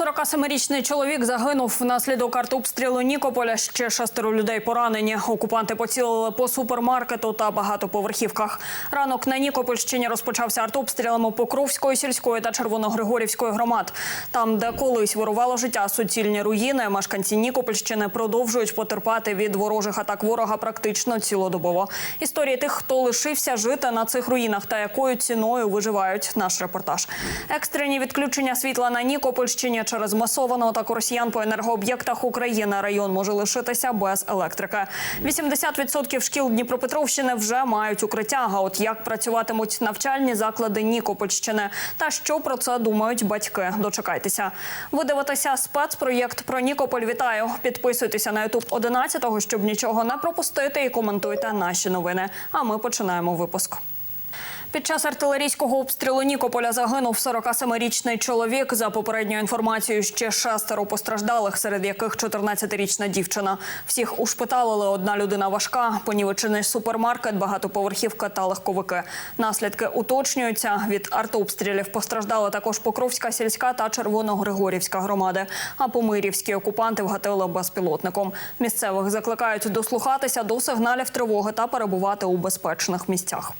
47-річний чоловік загинув внаслідок артобстрілу Нікополя. Ще шестеро людей поранені. Окупанти поцілили по супермаркету та багатоповерхівках. Ранок на Нікопольщині розпочався артобстрілами Покровської сільської та Червоногригорівської громад. Там, де колись вирувало життя суцільні руїни, мешканці Нікопольщини продовжують потерпати від ворожих атак ворога практично цілодобово. Історії тих, хто лишився жити на цих руїнах та якою ціною виживають. Наш репортаж. Екстрені відключення світла на Нікопольщині через масовану атаку росіян по енергооб'єктах України. Район може лишитися без електрики. 80% шкіл Дніпропетровщини вже мають укриття. А от як працюватимуть навчальні заклади Нікопольщини та що про це думають батьки? Дочекайтеся. Ви дивитеся спецпроєкт про Нікополь. Вітаю! Підписуйтеся на Ютуб 11-го, щоб нічого не пропустити, і коментуйте наші новини. А ми починаємо випуск. Під час артилерійського обстрілу Нікополя загинув 47-річний чоловік. За попередньою інформацією, ще шестеро постраждалих, серед яких 14-річна дівчина. Всіх ушпиталили. Одна людина важка, понівечений супермаркет, багатоповерхівка та легковики. Наслідки уточнюються. Від артобстрілів постраждали також Покровська сільська та Червоногригорівська громади. А помирівські окупанти вгатили безпілотником. Місцевих закликають дослухатися до сигналів тривоги та перебувати у безпечних місцях.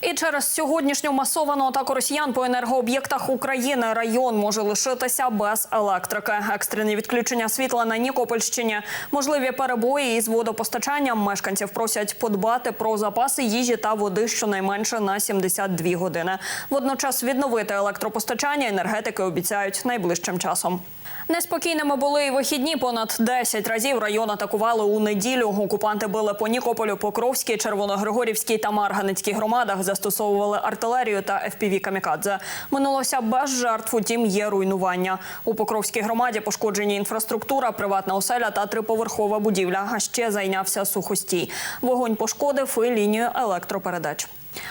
І через сьогоднішню масовану атаку росіян по енергооб'єктах України район може лишитися без електрики. Екстрені відключення світла на Нікопольщині, можливі перебої із водопостачанням. Мешканців просять подбати про запаси їжі та води щонайменше на 72 години. Водночас відновити електропостачання енергетики обіцяють найближчим часом. Неспокійними були і вихідні. Понад 10 разів район атакували у неділю. Окупанти били по Нікополю, Покровській, Червоногригорівській та Марганецькій громадах. Застосовували артилерію та fpv камікадзе. Минулося без жертв. Утім, є руйнування. У Покровській громаді пошкоджені інфраструктура, приватна оселя та триповерхова будівля. А ще зайнявся сухостій. Вогонь пошкодив і лінію електропередач.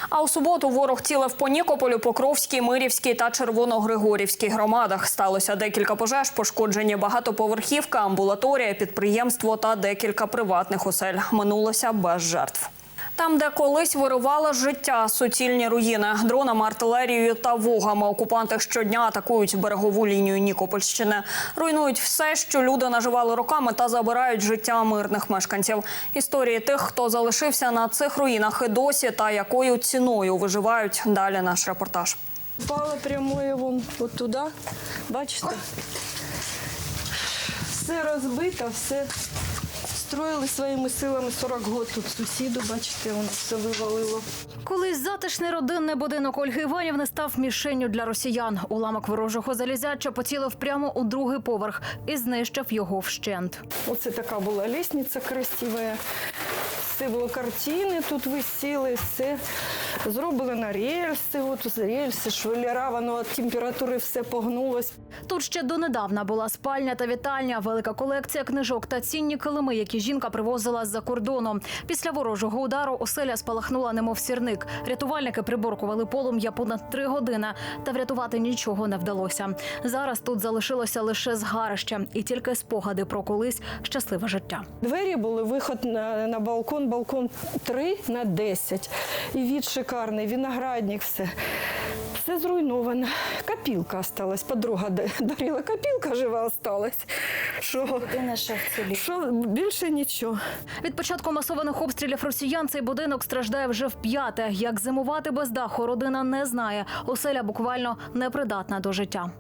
А у суботу ворог цілив по Нікополю, Покровській, Мирівській та Червоногригорівській громадах. Сталося декілька пожеж, пошкоджені багатоповерхівка, амбулаторія, підприємство та декілька приватних осель. Минулося без жертв. Там, де колись вирувало життя, суцільні руїни, дронами, артилерією та вогами. Окупанти щодня атакують берегову лінію Нікопольщини, руйнують все, що люди наживали роками, та забирають життя мирних мешканців. Історії тих, хто залишився на цих руїнах і досі, та якою ціною виживають. Далі наш репортаж. Упала прямою вон туди. Бачите? Все розбито, все строїли своїми силами 40 років тут сусіду, бачите, воно все вивалило. Колись затишний родинний будинок Ольги Іванівни став мішенню для росіян. Уламок ворожого залізяча поцілив прямо у другий поверх і знищив його вщент. Оце така була лісниця красива. Все було картини, тут висіли, все зроблено рельси, от рельси, швеллера, воно від температури все погнулось. Тут ще донедавна була спальня та вітальня, велика колекція книжок та цінні килими, які жінка привозила з-за кордону. Після ворожого удару оселя спалахнула, немов сірник. Рятувальники приборкували полум'я понад три години, та врятувати нічого не вдалося. Зараз тут залишилося лише згарище і тільки спогади про колись щасливе життя. Двері були, виход на, на балкон, балкон 3 на 10. І від шикарний, виноградник, все. Все зруйновано. Копілка осталась. Подруга дарила копілка жива осталась. Що, що більше нічого. Від початку масованих обстрілів росіян цей будинок страждає вже в п'яте. Як зимувати без даху, родина не знає. Оселя буквально непридатна до життя.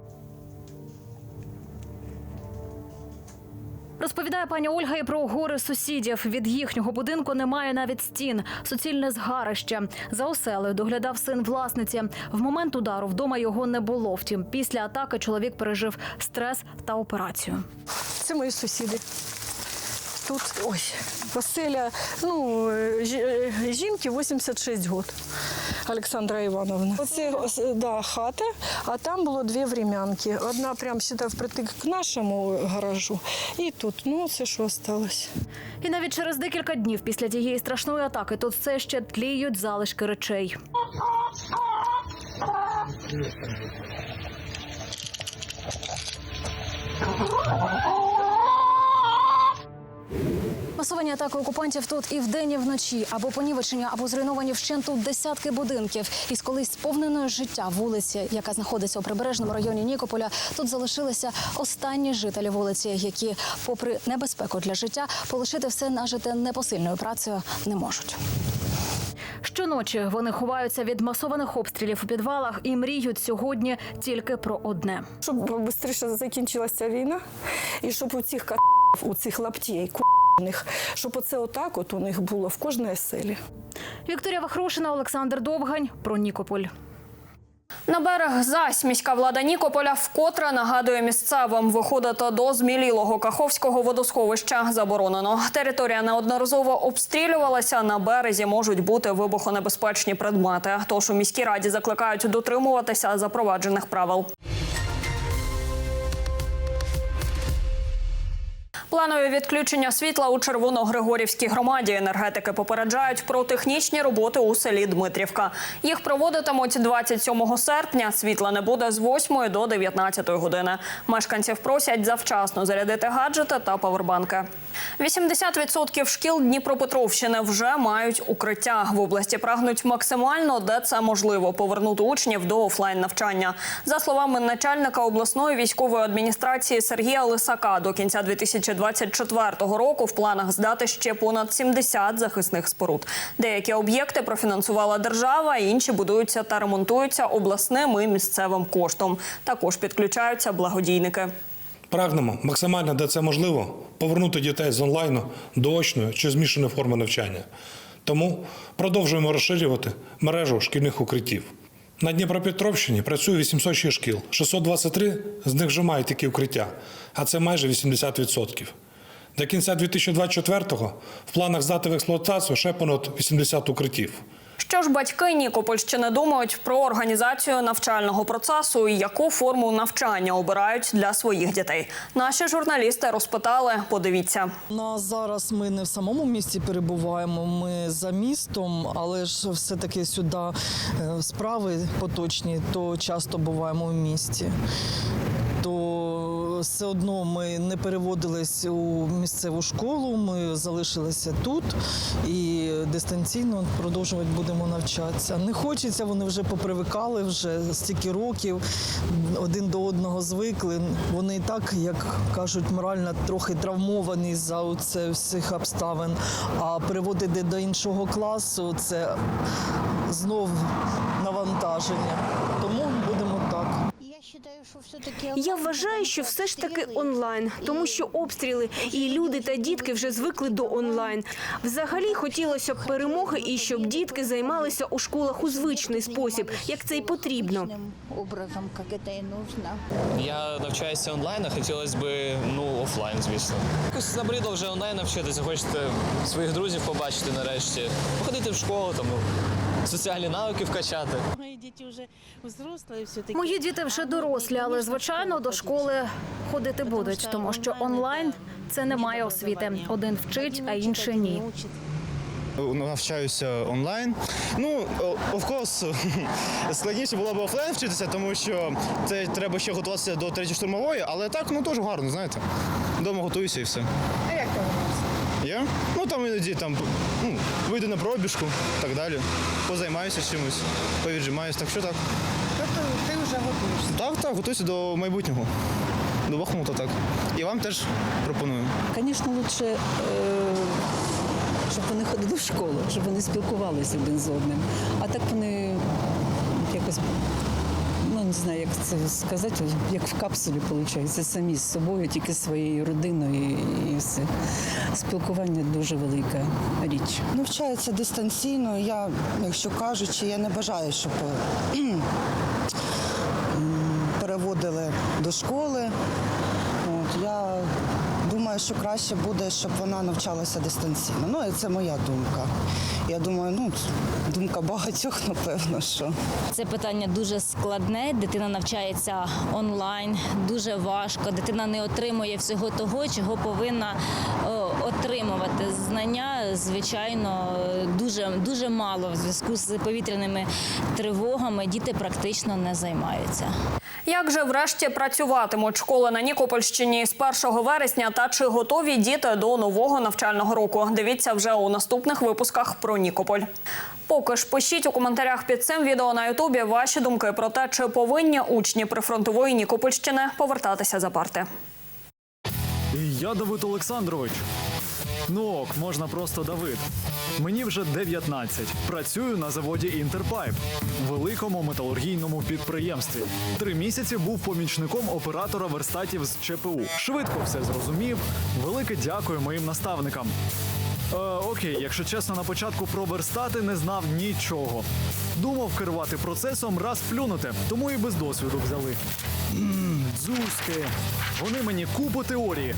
Розповідає пані Ольга і про гори сусідів. Від їхнього будинку немає навіть стін. Суцільне згарище. За оселею доглядав син власниці. В момент удару вдома його не було. Втім, після атаки чоловік пережив стрес та операцію. Це мої сусіди. Тут ой, оселя, ну, е, е, жінки 86 років. Олександра Івановна. Оце да, хата, а там було дві врем'янки. Одна прям сюди впритик к нашому гаражу, і тут. Ну, це що осталось. І навіть через декілька днів після тієї страшної атаки тут все ще тліють залишки речей. Масовані атаки окупантів тут і вдень, і вночі, або понівечення, або зруйновані вщенту десятки будинків. Із колись сповненої життя вулиці, яка знаходиться у прибережному районі Нікополя, тут залишилися останні жителі вулиці, які, попри небезпеку для життя, полишити все нажите непосильною працею не можуть. Щоночі вони ховаються від масованих обстрілів у підвалах і мріють сьогодні тільки про одне. Щоб швидше закінчилася війна, і щоб у цих у цих лаптей, ку**них, щоб оце отак от у них було в кожній селі. Вікторія Вахрушина, Олександр Довгань про Нікополь. На берег зась міська влада Нікополя вкотре нагадує місцевим виходити до змілілого Каховського водосховища заборонено. Територія неодноразово обстрілювалася. На березі можуть бути вибухонебезпечні предмети. Тож у міській раді закликають дотримуватися запроваджених правил. Планові відключення світла у Червоногригорівській громаді енергетики попереджають про технічні роботи у селі Дмитрівка. Їх проводитимуть 27 серпня. Світла не буде з 8 до 19 години. Мешканців просять завчасно зарядити гаджети та павербанки. 80% шкіл Дніпропетровщини вже мають укриття. В області прагнуть максимально, де це можливо, повернути учнів до офлайн навчання. За словами начальника обласної військової адміністрації Сергія Лисака, до кінця 2024 року в планах здати ще понад 70 захисних споруд. Деякі об'єкти профінансувала держава, інші будуються та ремонтуються обласним і місцевим коштом. Також підключаються благодійники. Прагнемо максимально, де це можливо, повернути дітей з онлайну до очної чи змішаної форми навчання. Тому продовжуємо розширювати мережу шкільних укриттів. На Дніпропетровщині працює 806 шкіл, 623 з них вже мають такі укриття, а це майже 80%. До кінця 2024-го в планах здати в експлуатацію ще понад 80 укриттів. Що ж батьки Нікопольщини думають про організацію навчального процесу і яку форму навчання обирають для своїх дітей? Наші журналісти розпитали. Подивіться. На зараз ми не в самому місті перебуваємо, ми за містом, але ж все-таки сюди е, справи поточні, то часто буваємо в місті. Все одно ми не переводились у місцеву школу, ми залишилися тут і дистанційно продовжувати будемо навчатися. Не хочеться, вони вже попривикали вже стільки років, один до одного звикли. Вони і так, як кажуть, морально трохи травмовані за це всіх обставин. А переводити до іншого класу це знов навантаження. Тому. Я вважаю, що все ж таки онлайн, тому що обстріли і люди та дітки вже звикли до онлайн. Взагалі хотілося б перемоги і щоб дітки займалися у школах у звичний спосіб, як це й потрібно. образом. Я навчаюся онлайн, а хотілося б ну, офлайн, звісно. Якось набридло вже онлайн навчитися, хочете своїх друзів побачити нарешті, походити в школу, там, ну, соціальні навики вкачати. Мої діти вже взрослі, все-таки. Мої діти вже дорослі, але звичайно до школи ходити будуть, тому що онлайн це немає освіти. Один вчить, а інший ні. навчаюся онлайн. Ну, о- of course, складніше було б офлайн вчитися, тому що це треба ще готуватися до третьої штурмової, але так, ну теж гарно, знаєте. Дома готуюся і все. А як ти Я? Ну там іноді там ну, вийду на пробіжку, так далі. Позаймаюся чимось, повіджимаюся, так що так. Тобто ти вже готуєшся. Так, так, готуюся до майбутнього. До Бахмута так. І вам теж пропоную. Звісно, лучше, е, щоб вони ходили в школу, щоб вони спілкувалися один з одним. А так вони якось, не знаю, як це сказати, як в капсулі виходить, самі з собою, тільки своєю родиною і, все. Спілкування дуже велика річ. Навчаються дистанційно. Я, якщо кажучи, я не бажаю, щоб переводили до школи. От, я думаю, що краще буде, щоб вона навчалася дистанційно. Ну, це моя думка. Я думаю, ну, думка багатьох, напевно, що. Це питання дуже складне. Дитина навчається онлайн, дуже важко. Дитина не отримує всього того, чого повинна о, отримувати. Знання, звичайно, дуже, дуже мало в зв'язку з повітряними тривогами. Діти практично не займаються. Як же врешті працюватимуть школи на Нікопольщині з 1 вересня та чи готові діти до нового навчального року? Дивіться вже у наступних випусках про Нікополь. Поки ж пишіть у коментарях під цим відео на Ютубі ваші думки про те, чи повинні учні прифронтової Нікопольщини повертатися за парти. Я Давид Олександрович. Ну ок, можна просто Давид. Мені вже 19. Працюю на заводі Інтерпайп, великому металургійному підприємстві. Три місяці був помічником оператора верстатів з ЧПУ. Швидко все зрозумів. Велике дякую моїм наставникам. Е, окей, якщо чесно, на початку про верстати не знав нічого. Думав керувати процесом раз плюнути, тому і без досвіду взяли. Ммм, дзузьки. Вони мені купу теорії.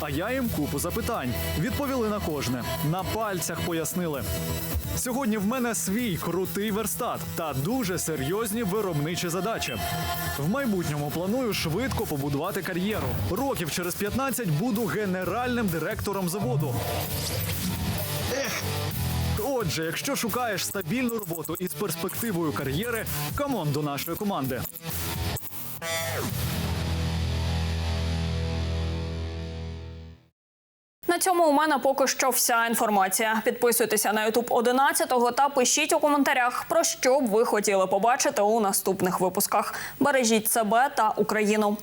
А я їм купу запитань. Відповіли на кожне. На пальцях пояснили. Сьогодні в мене свій крутий верстат та дуже серйозні виробничі задачі. В майбутньому планую швидко побудувати кар'єру. Років через 15 буду генеральним директором заводу. Отже, якщо шукаєш стабільну роботу із перспективою кар'єри, камон до нашої команди. Цьому у мене поки що вся інформація. Підписуйтеся на Ютуб 11 та пишіть у коментарях, про що б ви хотіли побачити у наступних випусках. Бережіть себе та Україну.